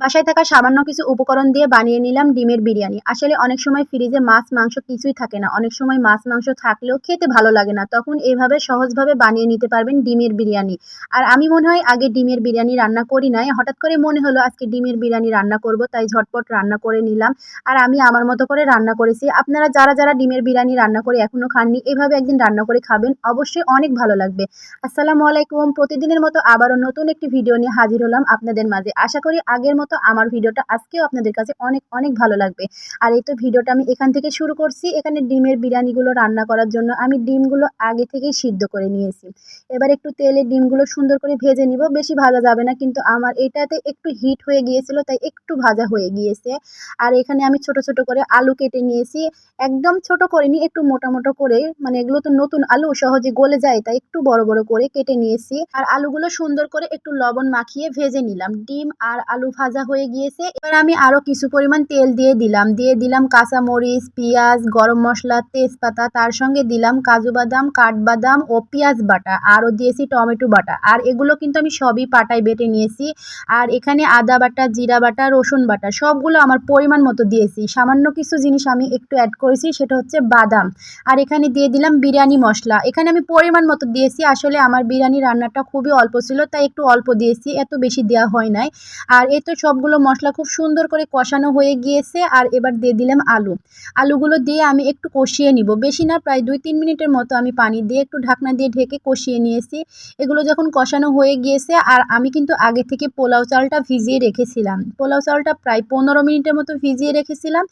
বাসায় থাকা সামান্য কিছু উপকরণ দিয়ে বানিয়ে নিলাম ডিমের বিরিয়ানি। আসলে অনেক সময় ফ্রিজে মাছ, মাংস কিছুই থাকে না। অনেক সময় মাছ, মাংস থাকলেও খেতে ভালো লাগে না। তখন এইভাবে সহজভাবে বানিয়ে নিতে পারবেন ডিমের বিরিয়ানি। আর আমি মনে হয় আগে ডিমের বিরিয়ানি রান্না করি নাই। হঠাৎ করে মনে হলো আজকে ডিমের বিরিয়ানি রান্না করব, তাই ঝটপট রান্না করে নিলাম। আর আমি আমার মতো করে রান্না করেছি। আপনারা যারা যারা ডিমের বিরিয়ানি রান্না করে এখনও খাননি, এভাবে একদিন রান্না করে খাবেন। অবশ্যই অনেক ভালো লাগবে। আসসালামু আলাইকুম। প্রতিদিনের মতো আবারও নতুন একটি ভিডিও নিয়ে হাজির হলাম আপনাদের মাঝে। আশা করি আগের মতো আমার ভিডিওটা আজকেও আপনাদের কাছে অনেক অনেক ভালো লাগবে। আর এই তো ভিডিওটা আমি এখান থেকে শুরু করছি। এখানে ডিমের বিরিয়ানিগুলো রান্না করার জন্য আমি ডিমগুলো আগে থেকেই সিদ্ধ করে নিয়েছি। এবার একটু তেলে ডিমগুলো সুন্দর করে ভেজে নিব। বেশি ভাজা যাবে না, কিন্তু আমার এটাতে একটু হিট হয়ে গিয়েছিল, তাই একটু ভাজা হয়ে গিয়েছে। আর এখানে আমি ছোট ছোট করে আলু কেটে নিয়েছি। একদম ছোট করিনি, একটু মোটা মোটা করে। মানে এগুলো তো নতুন আলু, সহজে গলে যায়, তাই একটু বড় বড় করে কেটে নিয়েছি। আর আলুগুলো সুন্দর করে একটু লবণ মাখিয়ে ভেজে নিলাম। ডিম আর আলু ভাজা হয়ে গিয়েছে। এবার আমি আরও কিছু পরিমাণ তেল দিয়ে দিলাম। দিয়ে দিলাম কাঁচামরিচ, পেঁয়াজ, গরম মশলা, তেজপাতা। তার সঙ্গে দিলাম কাজু বাদাম, কাঠবাদাম ও পেঁয়াজ বাটা। আরও দিয়েছি টমেটো বাটা। আর এগুলো কিন্তু আমি সবই পাটায় বেটে নিয়েছি। আর এখানে আদা বাটা, জিরা বাটা, রসুন বাটা, সবগুলো আমার পরিমাণ মতো দিয়েছি। সামান্য কিছু জিনিস আমি একটু অ্যাড করেছি, সেটা হচ্ছে বাদাম। আর এখানে দিয়ে দিলাম বিরিয়ানি মশলা। এখানে আমি পরিমাণ মতো দিয়েছি। আসলে আমার বিরিয়ানি রান্নাটা খুবই অল্প ছিল, তাই একটু অল্প দিয়েছি। এত বেশি দেওয়া হয় নাই। আর এই তো সবগুলো মশলা খুব সুন্দর করে কষানো হয়ে গিয়েছে আর এবার দিয়ে দিলাম আলু। আলুগুলো দিয়ে আমি একটু কষিয়ে নিব। বেশি না, প্রায় দুই তিন মিনিটের মতো আমি পানি দিয়ে একটু ঢাকনা দিয়ে ঢেকে কষিয়ে নিয়েছি। এগুলো যখন কষানো হয়ে গিয়েছে আর আমি কিন্তু আগে থেকে পোলাও চালটা ভিজিয়ে রেখেছিলাম। পোলাও চালটা প্রায় পনেরো মিনিটের মতো ভিজিয়ে রেখেছিলাম।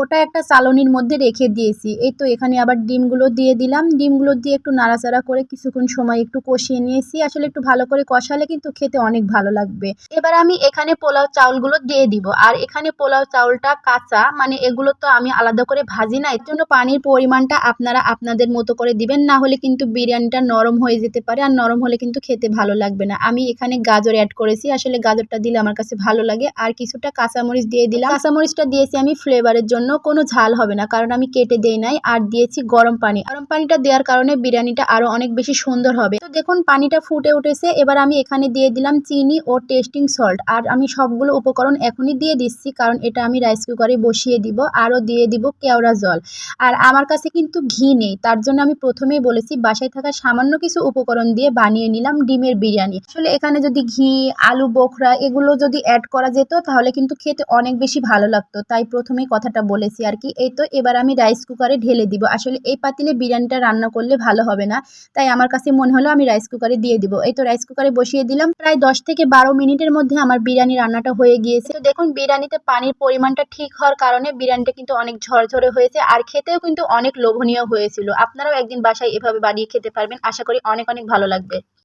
ওটা একটা চালনির মধ্যে রেখে দিয়েছি। এই তো এখানে আবার ডিমগুলো দিয়ে দিলাম। ডিমগুলো দিয়ে একটু নাড়াচাড়া করে কিছুক্ষণ সময় একটু কষিয়ে নিয়েছি। আসলে একটু ভালো করে কষালে কিন্তু খেতে অনেক ভালো লাগবে। এবার আমি এখানে পোলাও চাউলগুলো দিয়ে দিব। আর এখানে পোলাও চাউলটা কাঁচা মানে এগুলো তো আমি আলাদা করে ভাজি না, এর জন্য পানির পরিমাণটা আপনারা আপনাদের মতো করে দিবেন, না হলে কিন্তু বিরিয়ানিটা নরম হয়ে যেতে পারে আর নরম হলে কিন্তু খেতে ভালো লাগবে না। আমি এখানে গাজর অ্যাড করেছি, আসলে গাজরটা দিলে আমার কাছে ভালো লাগে। আর কিছুটা কাঁচামরিচ দিয়ে দিলাম। কাঁচামরিচটা দিয়েছি আমি ফ্লেভারের জন্য, কোনো ঝাল হবে না, কারণ আমি কেটে দেই নাই, আর দিয়েছি গরম পানি। গরম পানিটা দেওয়ার কারণে বিরিয়ানিটা আরও অনেক বেশি সুন্দর হবে। তো দেখুন, পানিটা ফুটে উঠেছে, এবার আমি এখানে দিয়ে দিলাম চিনি ও টেস্টিং সল্ট আর আমি সবগুলো উপকরণ এখনই দিয়ে দিচ্ছি, কারণ এটা আমি রাইস কুকারে বসিয়ে দিব, আরও দিয়ে দিব কেওড়া জল। আর আমার কাছে কিন্তু ঘি নেই, তার জন্য আমি প্রথমেই বলেছি বাসায় থাকা সামান্য কিছু উপকরণ দিয়ে বানিয়ে নিলাম ডিমের বিরিয়ানি। আসলে এখানে যদি ঘি, আলু, বোখরা এগুলো যদি অ্যাড করা যেত, তাহলে কিন্তু খেতে অনেক বেশি ভালো লাগতো। তাই প্রথমেই কথাটা বলেছি আর কি, এই তো এবার আমি রাইস কুকারে ঢেলে দিব। আসলে এই পাতিলে বিরিয়ানিটা রান্না করলে ভালো হবে না, তাই আমার কাছে মনে হলো আমি রাইস কুকারে দিয়ে দিব। এই তো রাইস কুকারে বসিয়ে দিলাম। প্রায় দশ থেকে বারো মিনিটের মধ্যে আমার বিরিয়ানি রান্নাটা হয়ে গিয়েছে। তো দেখুন, বিরিয়ানিতে পানির পরিমাণটা ঠিক হওয়ার কারণে বিরিয়ানিটা কিন্তু অনেক ঝরঝরে হয়েছে আর খেতেও কিন্তু অনেক লোভনীয় হয়েছিল। আপনারাও একদিন বাসায় এভাবে বানিয়ে খেতে পারবেন। আশা করি অনেক অনেক ভালো লাগবে।